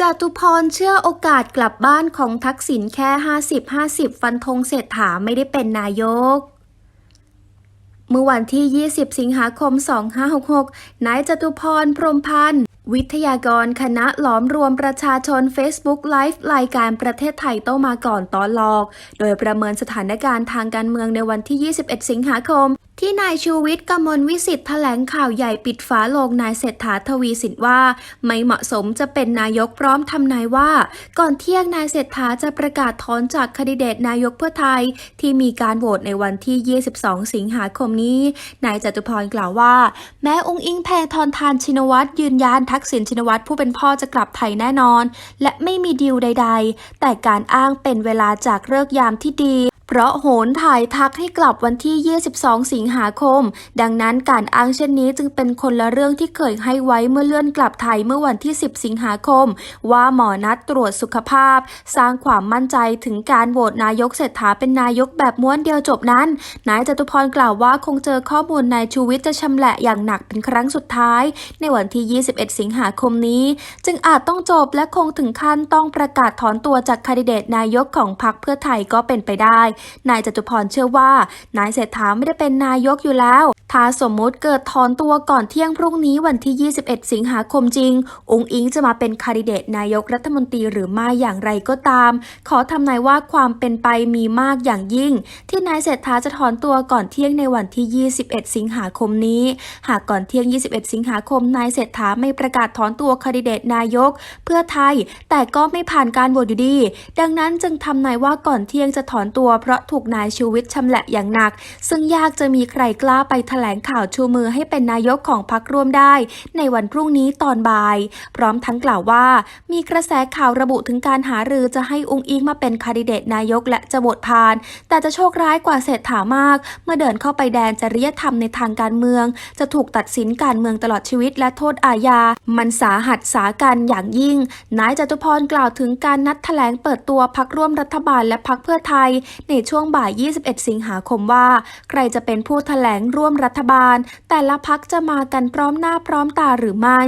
จตุพรเชื่อโอกาสกลับบ้านของทักษิณแค่ 50-50 ฟันธงเศรษฐาไม่ได้เป็นนายก เมื่อวันที่ 20 สิงหาคม 2566 นายจตุพร พรมพันธ์ วิทยากรคณะหลอมรวมประชาชน Facebook Live รายการประเทศไทยโต้มาก่อนตอนหลอก โดยประเมินสถานการณ์ทางการเมืองในวันที่ 21 สิงหาคม ที่นายชูวิทย์กมลวิสิทธิ์แถลงข่าวใหญ่ปิดฝาโลงนายเศรษฐาทวีสินว่า ไม่เหมาะสมจะเป็นนายกพร้อมทำนายว่า ก่อนเที่ยงนายเศรษฐาจะประกาศถอนจากคนดิเดตนายกเพื่อไทย ที่มีการโหวตในวันที่ 22 สิงหาคมนี้ นายจตุพรกล่าวว่า แม้องค์อิงแพทองทานชินวัตรยืนยันทักษิณชินวัตรผู้เป็นพ่อจะกลับไทยแน่นอน และไม่มีดีลใด ๆ แต่การอ้างเป็นเวลาจากเลิกยามที่ดี เพราะโหนถ่ายทักให้กลับวันที่ 22 สิงหาคม ดังนั้นการอ้างเช่นนี้จึงเป็นคนละเรื่องที่เคยให้ไว้เมื่อเลื่อนกลับไทยเมื่อวันที่ 10 สิงหาคม ว่าหมอนัดตรวจสุขภาพ สร้างความมั่นใจถึงการโหวตนายกเศรษฐาเป็นนายกแบบม้วนเดียวจบนั้น นายจตุพรกล่าวว่าคงเจอข้อมูลนายชูวิทย์จะชำแหละอย่างหนักเป็นครั้งสุดท้าย ในวันที่ 21 สิงหาคมนี้ จึงอาจต้องจบและคงถึงขั้นต้องประกาศถอนตัวจากคดิเดตนายกของพรรคเพื่อไทยก็เป็นไปได้นายจตุพรเชื่อว่า นายเศรษฐาไม่ได้เป็นนายกอยู่แล้ว ถ้าสมมุติเกิดถอนตัวก่อนเที่ยงพรุ่งนี้วันที่ 21 สิงหาคมจริง องค์อิงจะมาเป็นคนดิเดตนายกรัฐมนตรีหรือไม่อย่างไรก็ตาม ขอทำนายว่าความเป็นไปมีมากอย่างยิ่ง ที่นายเศรษฐาจะถอนตัวก่อนเที่ยงในวันที่ 21 สิงหาคมนี้ หากก่อนเที่ยง 21 สิงหาคมนายเศรษฐาไม่ประกาศถอนตัวคนดิเดตนายก เพื่อไทย แต่ก็ไม่ผ่านการโหวตอยู่ดี ดังนั้นจึงทำนายว่าก่อนเที่ยงจะถอนตัวเพราะถูกนายชูวิทย์ชำแหละอย่างหนัก ซึ่งยากจะมีใครกล้าไปแถลงข่าวชูมือให้เป็นนายกของพรรคร่วมได้ ในวันพรุ่งนี้ตอนบ่าย พร้อมทั้งกล่าวว่า มีกระแสข่าวระบุถึงการหารือจะให้องค์อิงมาเป็นคนดิเดตนายกและจะโหวตผ่าน แต่จะโชคร้ายกว่าเศรษฐามาก เมื่อเดินเข้าไปแดนจริยธรรมในทางการเมือง จะถูกตัดสินการเมืองตลอดชีวิตและโทษอาญา มันสาหัสสากันอย่างยิ่ง นายจตุพรกล่าวถึงการนัดแถลงเปิดตัวพักร่วมรัฐบาลและพักเพื่อไทย ในช่วงบ่าย 21 สิงหาคมว่า ใครจะเป็นผู้แถลงร่วมรัฐบาล แต่ละพักจะมากันพร้อมหน้าพร้อมตาหรือไม่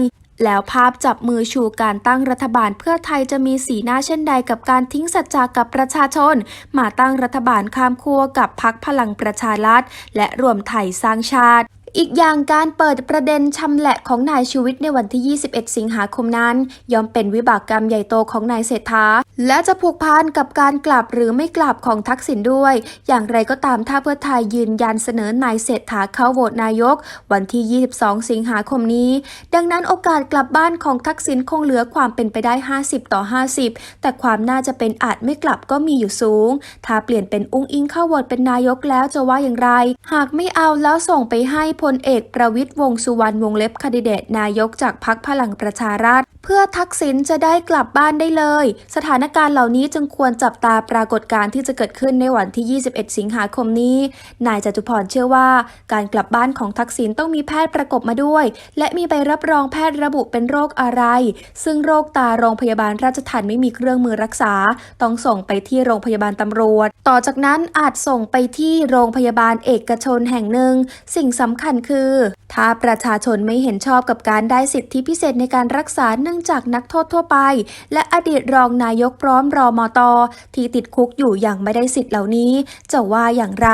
แล้วภาพจับมือชูการตั้งรัฐบาลเพื่อไทยจะมีสีหน้าเช่นใดกับการทิ้งสัจจากับประชาชน มาตั้งรัฐบาลข้ามขั้วกับพักพลังประชารัฐและรวมไทยสร้างชาติ อีกอย่างการเปิดประเด็นชำแหละของนายชูวิทย์ในวันที่ 21 สิงหาคมนั้นย่อมเป็นวิบากกรรมใหญ่โตของนายเศรษฐา และจะผูกพันกับการกลับหรือไม่กลับของทักษิณด้วย อย่างไรก็ตามถ้าเพื่อไทยยืนยันเสนอนายเศรษฐาเข้าโหวตนายก วันที่ 22 สิงหาคมนี้ ดังนั้นโอกาสกลับบ้านของทักษิณคงเหลือความเป็นไปได้ 50 ต่อ 50 แต่ความน่าจะเป็นอาจไม่กลับก็มีอยู่สูง ถ้าเปลี่ยนเป็นอุ้งอิงเข้าโหวตเป็นนายกแล้วจะว่าอย่างไร หากไม่เอาแล้วส่งไปให้พพลเอกประวิตยวงสุวรรณวงเล็บคดิเดตนายกจากพรรคพลังประชารัฐ เพื่อทักษิณจะได้กลับบ้านได้เลย สถานการณ์เหล่านี้จึงควรจับตาปรากฏการณ์ที่จะเกิดขึ้นในวันที่ 21 สิงหาคมนี้ นายจตุพรเชื่อว่า การกลับบ้านของทักษิณต้องมีแพทย์ประกบมาด้วย และมีใบรับรองแพทย์ระบุเป็นโรคอะไร ซึ่งโรคตาโรงพยาบาลราชทัณฑ์ไม่มีเครื่องมือรักษา ต้องส่งไปที่โรงพยาบาลตำรวจ ต่อจากนั้นอาจส่งไปที่โรงพยาบาลเอกชนแห่งหนึ่ง สิ่งสำคัญคือ ถ้าประชาชนไม่เห็นชอบกับการได้สิทธิพิเศษในการรักษาเนื่องจากนักโทษทั่วไป และอดีตรองนายกพร้อมรอมอตอที่ติดคุกอยู่อย่างไม่ได้สิทธิ์เหล่านี้ จะว่าอย่างไร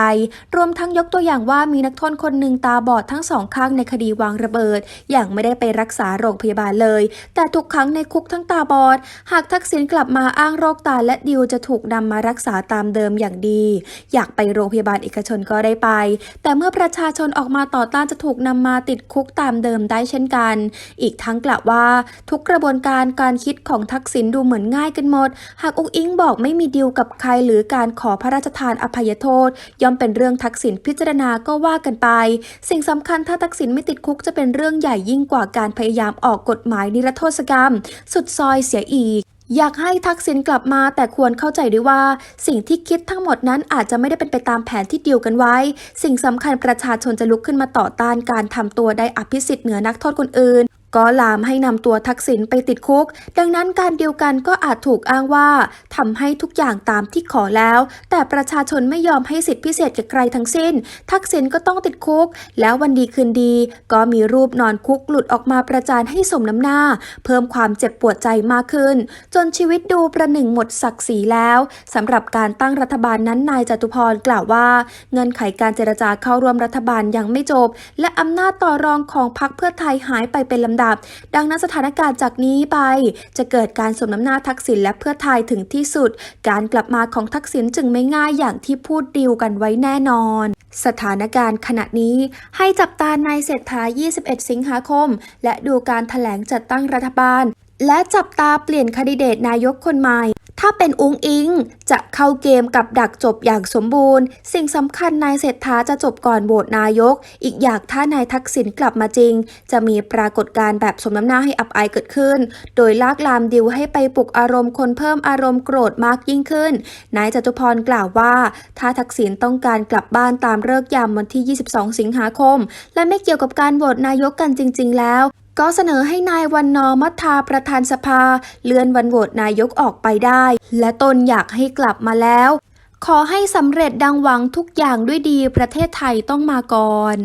รวมทั้งยกตัวอย่างว่ามีนักโทษคนหนึ่งตาบอดทั้งสองข้างในคดีวางระเบิด อย่างไม่ได้ไปรักษาโรงพยาบาลเลย แต่ทุกครั้งในคุกทั้งตาบอด หากทักษิณกลับมาอ้างโรคตาและดิวจะถูกนำมารักษาตามเดิมอย่างดี อยากไปโรงพยาบาลเอกชนก็ได้ไป แต่เมื่อประชาชนออกมาต่อต้านจะถูกนำมาติดคุกตามเดิมได้เช่นกัน อีกทั้งกล่าวว่า ทุกกระบวนการการคิดของทักษิณดูเหมือนง่ายกันหมด หากอุ้งอิงบอกไม่มีดีลกับใครหรือการขอพระราชทานอภัยโทษ ย่อมเป็นเรื่องทักษิณพิจารณาก็ว่ากันไป สิ่งสำคัญถ้าทักษิณไม่ติดคุกจะเป็นเรื่องใหญ่ยิ่งกว่าการพยายามออกกฎหมายนิรโทษกรรม สุดซอยเสียอีก อยากให้ทักษิณกลับมาแต่ควรเข้าใจด้วยว่า สิ่งที่คิดทั้งหมดนั้นอาจจะไม่ได้เป็นไปตามแผนที่ดีลกันไว้ สิ่งสำคัญประชาชนจะลุกขึ้นมาต่อต้านการทำตัวได้อภิสิทธิ์เหนือนักโทษคนอื่น ก็ลามให้นำตัวทักษิณไปติดคุก ดังนั้นการเดียวกันก็อาจถูกอ้างว่าทำให้ทุกอย่างตามที่ขอแล้ว แต่ประชาชนไม่ยอมให้สิทธิพิเศษกับใครทั้งสิ้น ทักษิณก็ต้องติดคุก แล้ววันดีคืนดี ก็มีรูปนอนคุกหลุดออกมาประจานให้สมน้ำหน้า เพิ่มความเจ็บปวดใจมากขึ้น จนชีวิตดูประหนึ่งหมดศักดิ์ศรีแล้วสำหรับการตั้งรัฐบาลนั้นนายจตุพรกล่าวว่า เงื่อนไขการเจรจาเข้าร่วมรัฐบาลยังไม่จบ และอำนาจต่อรองของพรรคเพื่อไทยหายไปเป็นลำดับดังนั้นสถานการณ์จากนี้ไป จะเกิดการสมน้ำหน้าทักษิณและเพื่อไทยถึงที่สุด การกลับมาของทักษิณจึงไม่ง่ายอย่างที่พูดดีลกันไว้แน่นอน สถานการณ์ขณะนี้ให้จับตานายเศรษฐา 21 สิงหาคม และดูการถแถลงจัดตั้งรัฐบาล และจับตาเปลี่ยนคดิเดตนายกคนใหม่ ถ้าเป็นอุ้งอิง จะเข้าเกมกับดักจบอย่างสมบูรณ์ สิ่งสำคัญนายเศรษฐาจะจบก่อนโหวตนายก อีกอย่างถ้านายทักษิณกลับมาจริง จะมีปรากฏการณ์แบบสมน้ำหน้าให้อับอายเกิดขึ้น โดยลากลามดิวให้ไปปลุกอารมณ์คนเพิ่มอารมณ์โกรธมากยิ่งขึ้น นายจตุพรกล่าวว่า ถ้าทักษิณต้องการกลับบ้านตามเลิกยามวันที่ 22 สิงหาคม และไม่เกี่ยวกับการโหวตนายกกันจริง ๆ แล้ว ก็เสนอให้นายวันนอมัทธาประธานสภา เลื่อนวันโหวตนายกออกไปได้ และตนอยากให้กลับมาแล้ว ขอให้สำเร็จดังหวังทุกอย่างด้วยดีประเทศไทยต้องมาก่อน